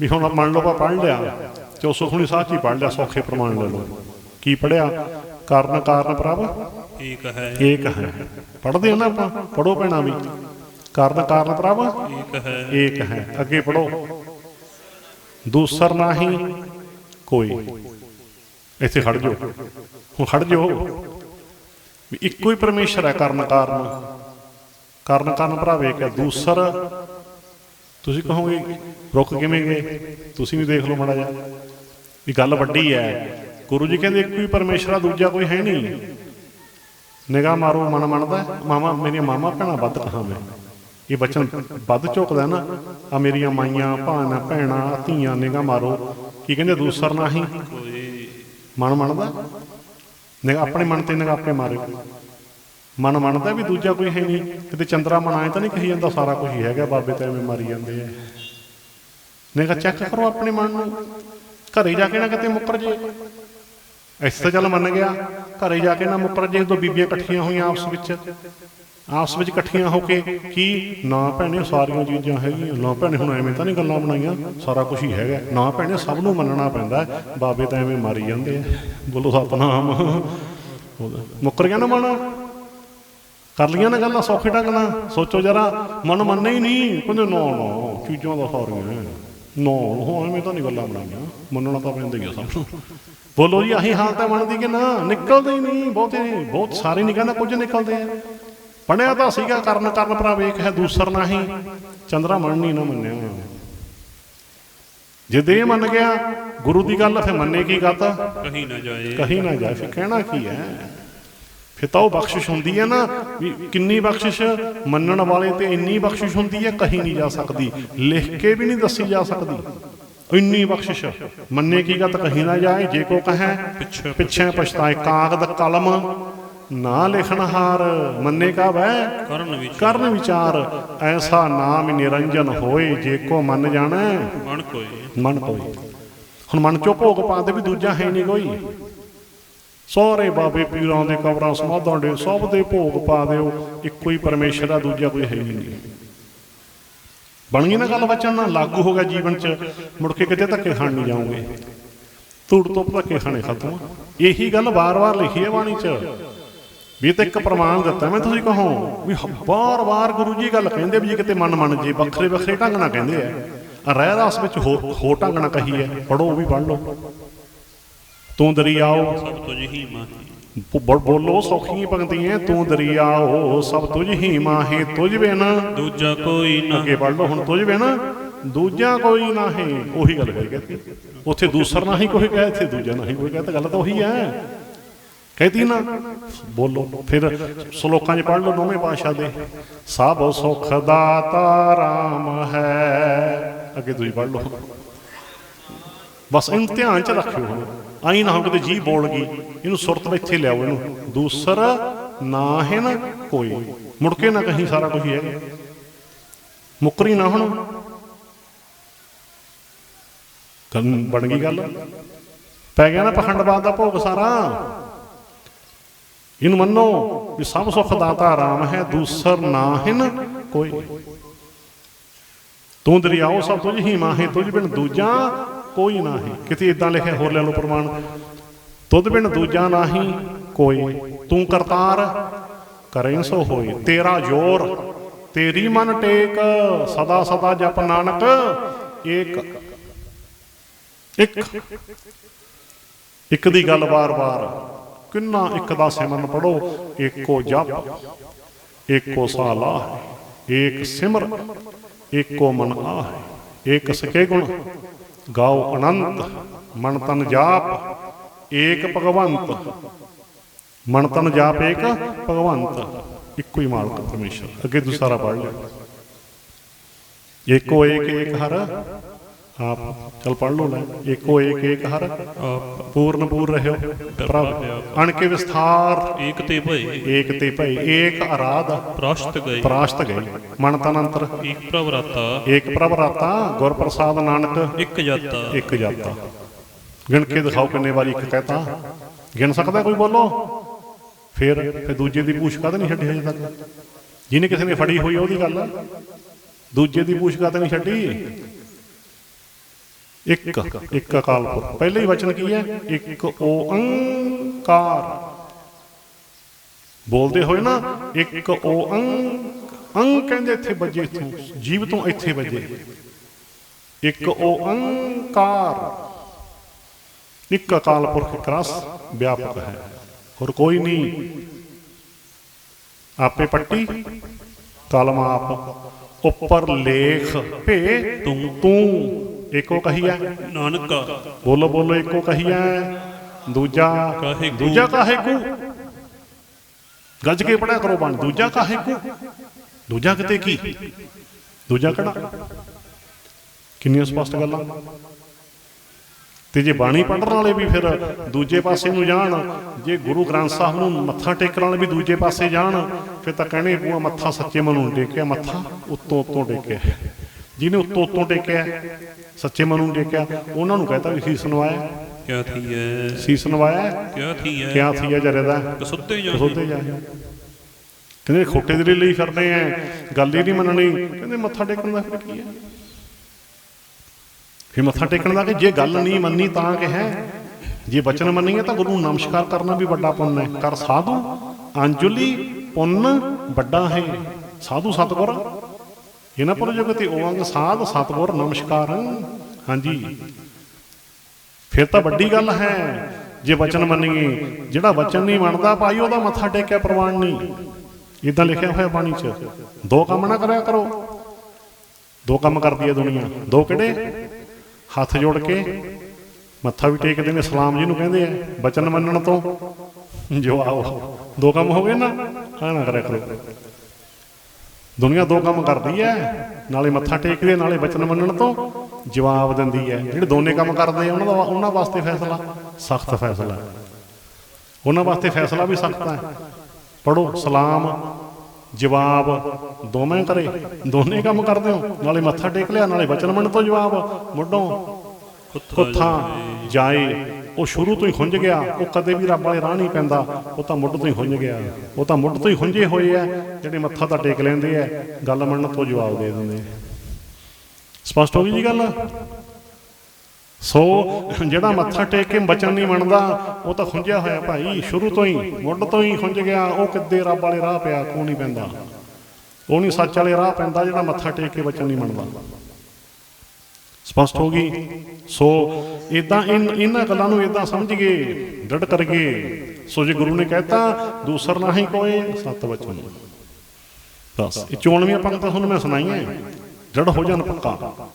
ਵੀ ਹੁਣ ਮੰਨ ਲਓ ਆਪਾਂ ਪੜ੍ਹ ਲਿਆ ਤੇ ਉਹ ਸੁਖਣੀ ਸਾਚ ਹੀ ਪੜ੍ਹ ਲਿਆ ਸੌਖੇ ਪ੍ਰਮਾਣ ਲੈ ਲਓ। ਕੀ ਪੜਿਆ ਕਾਰਨ ਕਾਰਨ ਪ੍ਰਭ ਏਕ ਹੈ। ਏਕ ਹੈ। ਪੜ੍ਹਦੇ ਹਾਂ ਨਾ ਆਪਾਂ ਪੜੋ ਪੈਣਾ ਵੀ। ਕਾਰਨ ਕਾਰਨ ਪ੍ਰਭ ਏਕ ਹੈ। ਏਕ ਹੈ। ਅੱਗੇ ਪੜੋ ਦੂਸਰ ਨਹੀਂ ਕੋਈ। ਇੱਥੇ ਖੜ ਜਾਓ। ਹੁਣ ਖੜ ਜਾਓ। ਵੀ ਇੱਕੋ ਹੀ ਪਰਮੇਸ਼ਰ ਹੈ ਕਾਰਨ ਕਾਰਨ। ਕਾਰਨ ਕਾਰਨ ਭਰਾ ਵੇਖ ਹੈ। ਦੂਸਰ ਤੁਸੀਂ ਕਹੋਗੇ ਰੁਕ ਕਿਵੇਂ ਗਏ? ਤੁਸੀਂ ਵੀ ਦੇਖ ਲਓ ਮਾੜਾ ਜਿਹਾ। ਵੀ ਗੱਲ ਵੱਡੀ ਹੈ। ਗੁਰੂ ਜੀ ਕਹਿੰਦੇ ਇੱਕੋ ਹੀ ਪਰਮੇਸ਼ਰ ਆ, ਦੂਜਾ ਕੋਈ ਹੈ ਨਹੀਂ। ਨਿਗਾਹ ਮਾਰੋ, ਮਨ ਮੰਨਦਾ ਮਾਮਾ ਮੇਰੀਆਂ ਮਾਮਾ ਭੈਣਾਂ ਵੱਧ ਕਹਾਂ ਮੈਂ। ਇਹ ਬਚਨ ਵੱਧ ਝੁਕਦਾ ਨਾ। ਆ ਮੇਰੀਆਂ ਮਾਈਆਂ, ਭਾਣਾ, ਭੈਣਾਂ, ਧੀਆਂ, ਨਿਗਾਹ ਮਾਰੋ। ਕੀ ਕਹਿੰਦੇ? ਦੂਸਰ ਨਹੀਂ। ਕੋਈ ਮਨ ਮੰਨਦਾ ਨਿਗਾਹ, ਆਪਣੇ ਮਨ ਤੇ ਨਿਗਾਹ ਆਪੇ ਮਾਰਿਓ। ਮਨ ਮੰਨਦਾ ਵੀ ਦੂਜਾ ਕੋਈ ਹੈ ਨਹੀਂ। ਕਿਤੇ ਚੰਦਰਾ ਮਨਾਏ ਤਾਂ ਨਹੀਂ ਕਹੀ ਜਾਂਦਾ, ਸਾਰਾ ਕੁਝ ਹੀ ਹੈਗਾ, ਬਾਬੇ ਤਾਂ ਐਵੇਂ ਮਾਰੀ ਜਾਂਦੇ ਆ। ਨਿਗਾਹ ਚੈੱਕ ਕਰੋ ਆਪਣੇ ਮਨ ਨੂੰ। ਘਰੇ ਜਾ ਕੇ ਨਾ ਕਿਤੇ ਮੁੱਕਰ ਜੇ। ਇਸ ਤਾਂ ਚੱਲ ਮੰਨ ਗਿਆ। ਘਰੇ ਜਾ ਕੇ ਨਾ ਮੁੱਕਰ ਜੇ ਦੋ ਬੀਬੀਆਂ ਇਕੱਠੀਆਂ ਹੋਈਆਂ ਆਪਸ ਵਿੱਚ। ਆਪਸ ਵਿੱਚ ਇਕੱਠੀਆਂ ਹੋ ਕੇ ਕੀ? ਨਾ ਭੈਣੇ, ਸਾਰੀਆਂ ਚੀਜ਼ਾਂ ਹੈਗੀਆਂ। ਨਾ ਭੈਣੇ, ਹੁਣ ਐਵੇਂ ਤਾਂ ਨਹੀਂ ਗੱਲਾਂ ਬਣਾਈਆਂ। ਸਾਰਾ ਕੁਝ ਹੀ ਹੈਗਾ। ਨਾ ਭੈਣੇ, ਸਭ ਨੂੰ ਮੰਨਣਾ ਪੈਂਦਾ। ਬਾਬੇ ਤਾਂ ਐਵੇਂ ਮਾਰੀ ਜਾਂਦੇ ਆ। ਬੋਲੋ ਸਤਨਾਮ। ਮੁੱਕਰ ਗਿਆ ਨਾ ਮਨ? ਕਰ ਲੀਆਂ ਨਾ ਗੱਲਾਂ ਸੌਖੇ ਢੰਗ ਨਾਲ। ਸੋਚੋ ਜਰਾ ਮਨ ਮੰਨੇ ਹੀ ਨਹੀਂ। ਕਹਿੰਦੇ ਨਾ ਨਾ ਚੀਜ਼ਾਂ ਦਾ ਸਾਰੀਆਂ ਨਾ। ਹੋ ਐਵੇਂ ਤਾਂ ਨਹੀਂ ਗੱਲਾਂ ਬਣਾਈਆਂ ਮੰਨਣਾ ਤਾਂ ਪੈਂਦਾ ਹੀ ਆ ਸਭ ਨੂੰ। ਬੋਲੋ ਜੀ ਆਹੀ ਹਾਲਤ ਹੈ ਮਨ ਦੀ ਕਿ ਨਾ ਨਿਕਲਦੇ ਹੀ ਨਹੀਂ। ਬਹੁਤੇ ਬਹੁਤ ਸਾਰੇ ਨਹੀਂ ਕਹਿੰਦਾ ਕੁਝ ਨਿਕਲਦੇ। ਆ ਪੜਿਆ ਤਾਂ ਸੀਗਾ ਕਰਨ ਕਰਨ ਭਰਾ ਵੇਖ ਹੈ ਦੂਸਰ ਨਹੀਂ। ਚੰਦਰਾ ਮਨ ਨਹੀਂ ਨਾ ਮੰਨਿਆ। ਜੇ ਦੇ ਮੰਨ ਗਿਆ ਗੁਰੂ ਦੀ ਗੱਲ ਫਿਰ ਮੰਨੇ ਕੀ ਗੱਲ ਕਹੀ ਨਾ ਜਾਏ। ਕਹੀ ਨਾ ਜਾਏ ਫਿਰ ਕਹਿਣਾ ਕੀ ਹੈ? ਫਿਰ ਤਾਂ ਉਹ ਬਖਸ਼ਿਸ਼ ਹੁੰਦੀ ਹੈ ਨਾ ਵੀ ਕਿੰਨੀ ਬਖਸ਼ਿਸ਼ ਮੰਨਣ ਵਾਲੇ ਤੇ ਇੰਨੀ ਬਖਸ਼ਿਸ਼ ਹੁੰਦੀ ਹੈ ਕਹੀ ਨਹੀਂ ਜਾ ਸਕਦੀ ਲਿਖ ਕੇ ਵੀ ਨਹੀਂ ਦੱਸੀ ਜਾ ਸਕਦੀ। ਇੰਨੀ ਬਖਸ਼ਿਸ਼ ਮੰਨੇ ਕੀ ਗੱਲ ਕਹੀ ਨਾ ਜਾਏ ਜੇ ਕੋ ਕਹੈ ਪਿੱਛੇ ਪਿੱਛੇ ਪਛਤਾਏ ਕਾਗਦ ਕਲਮ ਨਾ ਲਿਖਣ ਹਾਰ ਮੰਨੇ ਕਾ ਵੈ? ਕਰਨ ਵਿੱਚ ਕਰਨ ਵਿਚਾਰ। ਐਸਾ ਨਾਮ ਨਿਰੰਜਨ ਹੋਏ ਜੇ ਕੋ ਮੰਨ ਜਾਣਾ। ਮਨ ਕੋਈ। ਮਨ ਕੋਈ। ਹੁਣ ਮਨ ਚੋਂ ਭੋਗ ਪਾ ਦੇ ਵੀ ਦੂਜਾ ਹੈ ਨਹੀਂ ਕੋਈ। ਸਾਰੇ ਬਾਬੇ ਪੀਰਾਂ ਦੇ ਕਬਰਾਂ ਸਮਾਧਾਂ ਦੇ ਸਭ ਦੇ ਭੋਗ ਪਾ ਦਿਓ, ਇੱਕੋ ਹੀ ਪਰਮੇਸ਼ਰ ਦਾ ਦੂਜਾ ਕੋਈ ਹੈ ਹੀ ਨਹੀਂ। ਬਣ ਗਈ ਨਾ ਗੱਲ ਵਚਨ ਨਾਲ ਲਾਗੂ ਹੋ ਗਿਆ ਜੀਵਨ 'ਚ, ਮੁੜ ਕੇ ਕਿਤੇ ਧੱਕੇ ਖਾਣ ਨਹੀਂ ਜਾਓਗੇ। ਧੂੜ ਤੋਂ ਧੱਕੇ ਖਾਣੇ ਖਤਮ। ਇਹੀ ਗੱਲ ਵਾਰ-ਵਾਰ ਲਿਖੀ ਹੈ ਬਾਣੀ 'ਚ। ਵੀ ਇਹ ਤਾਂ ਇੱਕ ਪ੍ਰਮਾਣ ਦਿੱਤਾ, ਮੈਂ ਤੁਸੀਂ ਕਹੋ, ਵੀ ਵਾਰ-ਵਾਰ ਗੁਰੂ ਜੀ ਗੱਲ ਕਹਿੰਦੇ ਵੀ ਜੇ ਕਿਤੇ ਮਨ ਮੰਨ ਜੇ ਵੱਖਰੇ ਵੱਖਰੇ ਢੰਗ ਨਾਲ ਕਹਿੰਦੇ ਆ। ਰਹਿ ਰਸ ਵਿੱਚ ਹੋਰ ਹੋਰ ਢੰਗ ਨਾਲ ਕਹੀ ਹੈ ਪੜੋ ਉਹ ਵੀ ਪੜ ਲਓ। ਤੂੰ ਦਰਿਆਓ ਸਭ ਤੋਂ ਜਹੀ ਮਾਹੀ। ਬੋਲੋ ਸੌਖੀ ਪੰਕਤੀਆਂ ਤੂੰ ਦਰਿਆਓ ਸਭ ਤੁਝ ਹੀ ਮਾਹੇ ਤੁਝ ਬਿਨ। ਦੂਜਾ ਕੋਈ ਨਾ ਅੱਗੇ ਪੜ ਲਓ ਹੁਣ ਤੁਝ ਬਿਨ। ਦੂਜਾ ਕੋਈ ਨਾਹੀਂ ਉਹੀ ਗੱਲ ਕਹੀ ਕਹਿੰਦੀ ਉੱਥੇ ਦੂਸਰ ਨਹੀਂ ਕੋਈ ਕਹੇ ਇੱਥੇ ਦੂਜਾ ਨਹੀਂ ਕੋਈ ਕਹੇ ਤਾਂ ਗੱਲ ਤਾਂ ਉਹੀ ਹੈ। ਕਹਿੰਦੀ ਨਾ। ਬੋਲੋ ਫਿਰ ਸ਼ਲੋਕਾਂ 'ਚ ਪੜ ਲਓ ਨੌਵੇਂ ਪਾਤਸ਼ਾਹ ਦੇ। ਸਭ ਸੁਖ ਦਾਤਾ ਰਾਮ ਹੈ। ਅੱਗੇ ਤੁਸੀਂ ਪੜ ਲਓ। ਬਸ ਇਹਨੂੰ ਧਿਆਨ 'ਚ ਰੱਖਿਓ ਹੁਣ। ਆਈ ਨਾ ਹੋ ਕਿਤੇ ਜੀ ਬੋਲ ਗਈ। ਇਹਨੂੰ ਸੁਰਤ ਵਿੱਚ ਇੱਥੇ ਲਿਆਓ ਇਹਨੂੰ। ਦੂਸਰ ਨਾ ਕੋਈ। ਮੁੜ ਕੇ ਨਾ ਕਹੀਂ ਸਾਰਾ ਕੁਝ ਹੈ ਮੁੱਕਰੀ ਨਾ ਹੁਣ। ਗੱਲ ਬਣ ਗਈ ਗੱਲ। ਪੈ ਗਿਆ ਨਾ ਪਖੰਡਵਾਦ ਦਾ ਭੋਗ ਸਾਰਾ। ਇਹਨੂੰ ਮੰਨੋ ਵੀ ਸਭ ਸੁਖ ਦਾਤਾ ਰਾਮ ਹੈ, ਦੂਸਰ ਨਾ ਹਨ ਕੋਈ। ਤੂੰ ਦਰਿਆਓ ਸਭ ਤੁਝ ਹੀ ਮਾਹੇ ਤੁਝ ਬਿਨ ਦੂਜਾ। ਕੋਈ ਨਾਹੀ। ਕਿਤੇ ਇਦਾਂ ਲਿਖਿਆ ਹੋਰ ਲੈ ਲਓ ਪ੍ਰਮਾਣ। ਤੁਧ ਬਿਨ ਦੂਜਾ ਨਾਹੀ ਕੋਈ। ਤੂੰ ਕਰਤਾਰ, ਕਰੇ ਸੋ ਹੋਏ ਤੇਰਾ ਜੋਰ, ਤੇਰੀ ਮਨ ਟੇਕ। ਸਦਾ ਸਦਾ ਜਪ ਨਾਨਕ, ਏਕ। ਇੱਕ। ਇੱਕ ਦੀ ਗੱਲ ਵਾਰ-ਵਾਰ ਕਿੰਨਾ ਇੱਕ ਦਾ ਸਿਮਰਨ ਪੜੋ ਏਕੋ ਜਪ, ਏਕੋ ਸਾਲਾ, ਏਕ ਸਿਮਰ, ਏਕੋ ਮਨ ਆਹ। ਏਕ ਸਕੇ ਗੁਣ। ਗਾਓ ਅਨੰਤ, ਮਨ ਤਨ ਜਾਪ, ਏਕ ਭਗਵੰਤ। ਮਨ ਤਨ ਜਾਪ, ਏਕ ਭਗਵੰਤ। ਇੱਕੋ ਹੀ ਮਾਲਕ ਪਰਮੇਸ਼ਰ। ਅੱਗੇ ਦੂਸਰਾ ਪੜ ਲਿਓ। ਏਕੋ ਏਕ ਏਕ ਹਰ। ਆਪ ਚਲ ਪੜ ਲੈ। ਏਕੋ ਏਕ ਏਕ ਹਰ। ਆਪ ਪੂਰਨ ਪੂਰ ਰਹਿਓ। ਪ੍ਰਭ ਅਣ ਕੇ ਵਿਸਥਾਰ। ਏਕ ਤੇ ਭਏ। ਏਕ ਤੇ ਭਈ ਏਕ ਅਰਾਧ। ਪ੍ਰਸ਼ਤ ਗਏ। ਪ੍ਰਾਸ਼ਤ ਗਏ। ਮਨ ਤਨ ਅੰਤਰ। ਏਕ ਪ੍ਰਭ ਰਾਤਾ। ਏਕ ਪ੍ਰਭ ਰਾਤਾ। ਗੁਰ ਪ੍ਰਸਾਦ ਨਾਨਕ। ਇੱਕ ਜਾਤਾ। ਇੱਕ ਜਾਤਾ। ਗਿਣ ਕੇ ਦਿਖਾਓ ਕਿੰਨੇ ਵਾਰੀ ਇੱਕ ਕਹਤਾ। ਗਿਣ ਸਕਦਾ ਕੋਈ ਬੋਲੋ? ਫਿਰ ਫਿਰ ਦੂਜੇ ਦੀ ਪੂਛ ਕਾਹਦੇ ਨਹੀਂ ਛੱਡੀ ਹਜੇ ਤੱਕ? ਜਿਹਨੇ ਕਿਸੇ ਨੇ ਫੜੀ ਹੋਈ ਆ ਉਹਦੀ ਗੱਲ। ਆ। ਦੂਜੇ ਦੀ ਪੂਛ ਕਾਹਦੇ ਨਹੀਂ ਛੱਡੀ? ਇੱਕ ਇੱਕ ਅਕਾਲ ਪੁਰਖ। ਪਹਿਲੇ ਹੀ ਵਚਨ ਕੀ ਹੈ? ਇੱਕ ਓੰਕਾਰ। ਬੋਲਦੇ ਹੋਏ ਨਾ, ਇੱਕ ਓੰਕ ਅੰਗ ਕਹਿੰਦੇ ਇੱਥੇ ਵੱਜੇ ਇੱਥੋਂ, ਜੀਵ ਤੋਂ ਇੱਥੇ ਵੱਜੇ। ਇੱਕ ਓੰਕਾਰ। ਇੱਕ ਅਕਾਲ ਪੁਰਖ ਇੱਕ ਰਸ ਵਿਆਪਕ ਹੈ, ਹੋਰ ਕੋਈ ਨਹੀਂ। ਆਪੇ ਪੱਟੀ, ਕਲਮ ਆਪ, ਉੱਪਰ ਲੇਖ, ਭੇ ਤੂੰ ਤੂੰ। ਇੱਕੋ ਕਹੀਐ ਨਾਨਕਾ ਬੋਲੋ ਬੋਲੋ ਇੱਕੋ ਕਹੀਐ ਦੂਜਾ। ਦੂਜਾ ਕਾਹੇ ਕੂ? ਗੱਜ ਕੇ ਪੜਿਆ ਕਰੋ ਬਣ। ਦੂਜਾ ਕਾਹੇ ਕੂ? ਦੂਜਾ ਕਿਤੇ ਕੀ? ਦੂਜਾ ਕਿਹੜਾ? ਕਿੰਨੀਆਂ ਸਪਸ਼ਟ ਗੱਲਾਂ? ਤੇ ਜੇ ਬਾਣੀ ਪੜਨ ਵਾਲੇ ਵੀ ਫਿਰ ਦੂਜੇ ਪਾਸੇ ਨੂੰ ਜਾਣ ਜੇ ਗੁਰੂ ਗ੍ਰੰਥ ਸਾਹਿਬ ਨੂੰ ਮੱਥਾ ਟੇਕਣ ਵਾਲੇ ਵੀ ਦੂਜੇ ਪਾਸੇ ਜਾਣ ਫਿਰ ਤਾਂ ਕਹਿਣੇ ਪੂਆ ਮੱਥਾ ਸੱਚੇ ਮਨ ਨੂੰ ਟੇਕਿਆ ਮੱਥਾ ਉੱਤੋਂ ਉੱਤੋਂ ਟੇਕਿਆ। ਜਿਹਨੇ ਉੱਤੋਂ ਉੱਤੋਂ ਟੇਕਿਆ ਸੱਚੇ ਮਨ ਨੂੰ ਟੇਕਿਆ ਉਹਨਾਂ ਨੂੰ ਕਹਤਾ ਵੀ ਸੀਸ ਨਵਾਇਆ। ਕਿਆ ਥੀਐ? ਸੀਸ ਨਵਾਇਆ? ਕਿਆ ਥੀਐ? ਕਿਆ ਥੀਆ ਜਰੇ ਦਾ? ਕਸੁੱਤੇ ਜਾ ਕਸੋਤੇ ਜਾ। ਕਹਿੰਦੇ ਖੋਟੇ ਦੇ ਲਈ ਫਿਰਦੇ ਆ ਗੱਲ ਹੀ ਨਹੀਂ ਮੰਨਣੀ। ਕਹਿੰਦੇ ਮੱਥਾ ਟੇਕਣ ਦਾ ਫਿਰ ਕੀ ਹੈ ਫਿਰ ਮੱਥਾ ਟੇਕਣ ਦਾ ਕਿ ਜੇ ਗੱਲ ਨਹੀਂ ਮੰਨੀ ਤਾਂ ਕਿ ਹੈ ਜੇ ਬਚਨ ਮੰਨੀਏ ਤਾਂ ਗੁਰੂ ਨੂੰ ਨਮਸਕਾਰ ਕਰਨਾ ਵੀ ਵੱਡਾ ਪੁੰਨ ਹੈ। ਕਰ ਸਾਧੂ ਅੰਜੁਲੀ ਪੁੰਨ ਵੱਡਾ ਹੈ। ਸਾਧੂ ਸਤਗੁਰ ਇਹਨਾਂ ਪਰ ਜਗਤੀ ਓੰਗ ਸਾਧ, ਸਤਗੁਰ, ਨਮਸਕਾਰ। ਹਾਂਜੀ। ਫਿਰ ਤਾਂ ਵੱਡੀ ਗੱਲ ਹੈ, ਜੇ ਵਚਨ ਮੰਨੀਏ, ਜਿਹੜਾ ਵਚਨ ਨਹੀਂ ਮੰਨਦਾ ਭਾਈ, ਉਹਦਾ ਮੱਥਾ ਟੇਕਿਆ ਪ੍ਰਵਾਨ ਨਹੀਂ। ਇਦਾਂ ਲਿਖਿਆ ਹੋਇਆ ਬਾਣੀ 'ਚ, ਦੋ ਕੰਮ ਨਾ ਕਰਿਆ ਕਰੋ। ਦੋ ਕੰਮ ਕਰਦੀ ਹੈ ਦੁਨੀਆ, ਦੋ ਕਿਹੜੇ? ਹੱਥ ਜੋੜ ਕੇ ਮੱਥਾ ਵੀ ਟੇਕਦੇ ਨੇ, ਸਲਾਮ ਜੀ ਨੂੰ ਕਹਿੰਦੇ ਆ, ਵਚਨ ਮੰਨਣ ਤੋਂ। ਜੋ ਆਓ, ਦੋ ਕੰਮ ਹੋ ਗਏ ਨਾ ਆ ਨਾ ਕਰਿਆ ਕਰੋ। ਦੁਨੀਆ ਦੋ ਕੰਮ ਕਰਦੀ ਹੈ, ਨਾਲੇ ਮੱਥਾ ਟੇਕਦੀ ਹੈ ਨਾਲੇ ਵਚਨ ਮੰਨਣ ਤੋਂ ਜਵਾਬ ਦਿੰਦੀ ਹੈ। ਜਿਹੜੇ ਦੋਨੇ ਕੰਮ ਕਰਦੇ ਆ, ਉਹਨਾਂ ਦਾ ਉਹਨਾਂ ਵਾਸਤੇ ਫੈਸਲਾ ਸਖਤ ਫੈਸਲਾ ਉਹਨਾਂ ਵਾਸਤੇ ਫੈਸਲਾ ਵੀ ਸਖਤ ਹੈ। ਪੜੋ ਸਲਾਮ, ਜਵਾਬ ਦੋਵੇਂ ਕਰੇ। ਦੋਨੇ ਕੰਮ ਕਰਦੇ ਹੋ, ਨਾਲੇ ਮੱਥਾ ਟੇਕ ਲਿਆ, ਨਾਲੇ ਵਚਨ ਮੰਨ ਤੋਂ ਜਵਾਬ। ਮੁੱਢੋਂ, ਕੁੱਥਾ ਜਾਏ। ਉਹ ਸ਼ੁਰੂ ਤੋਂ ਹੀ ਖੁੰਝ ਗਿਆ। ਉਹ ਕਦੇ ਵੀ ਰੱਬ ਵਾਲੇ ਰਾਹ ਨਹੀਂ ਪੈਂਦਾ। ਉਹ ਤਾਂ ਮੁੱਢ ਤੋਂ ਹੀ ਖੁੰਝ ਗਿਆ। ਉਹ ਤਾਂ ਮੁੱਢ ਤੋਂ ਹੀ ਖੁੰਝੇ ਹੋਏ ਆ। ਜਿਹੜੇ ਮੱਥਾ ਤਾਂ ਟੇਕ ਲੈਂਦੇ ਆ, ਗੱਲ ਮੰਨਣ ਤੋਂ ਜਵਾਬ ਦੇ ਦਿੰਦੇ ਸਪਸ਼ਟ ਹੋ ਗਈ ਜੀ ਗੱਲ? ਸੋ, ਜਿਹੜਾ ਮੱਥਾ ਟੇਕ ਕੇ ਬਚਨ ਨਹੀਂ ਮੰਨਦਾ, ਉਹ ਤਾਂ ਖੁੰਝਿਆ ਹੋਇਆ ਭਾਈ। ਸ਼ੁਰੂ ਤੋਂ ਹੀ, ਮੁੱਢ ਤੋਂ ਹੀ ਖੁੰਝ ਗਿਆ। ਉਹ ਕਿੱਦੇ ਰੱਬ ਵਾਲੇ ਰਾਹ ਪਿਆ ਕੋ ਨਹੀਂ ਪੈਂਦਾ। ਉਹ ਨਹੀਂ ਸੱਚ ਵਾਲੇ ਰਾਹ ਪੈਂਦਾ ਜਿਹੜਾ ਮੱਥਾ ਟੇਕ ਕੇ ਬਚਨ ਨਹੀਂ ਮੰਨਦਾ। ਸਪਸ਼ਟ ਹੋ ਗਈ। ਸੋ ਇਦਾਂ ਇਹਨਾਂ ਗੱਲਾਂ ਨੂੰ ਇਦਾਂ ਸਮਝ ਗਏ ਡੜ ਕਰ ਸੋ ਜੇ ਗੁਰੂ ਨੇ ਕਹਿਤਾ, ਦੂਸਰ ਨਹੀਂ ਕੋਏ ਸਤ ਵਚਨ। ਬਸ, ਇਹ ਚੋਣਵੀਆਂ ਪੰਕਤਾਂ ਤੁਹਾਨੂੰ ਮੈਂ ਸੁਣਾਈਆਂ। ਜੜ ਹੋ ਜਾਣ ਪੱਕਾ।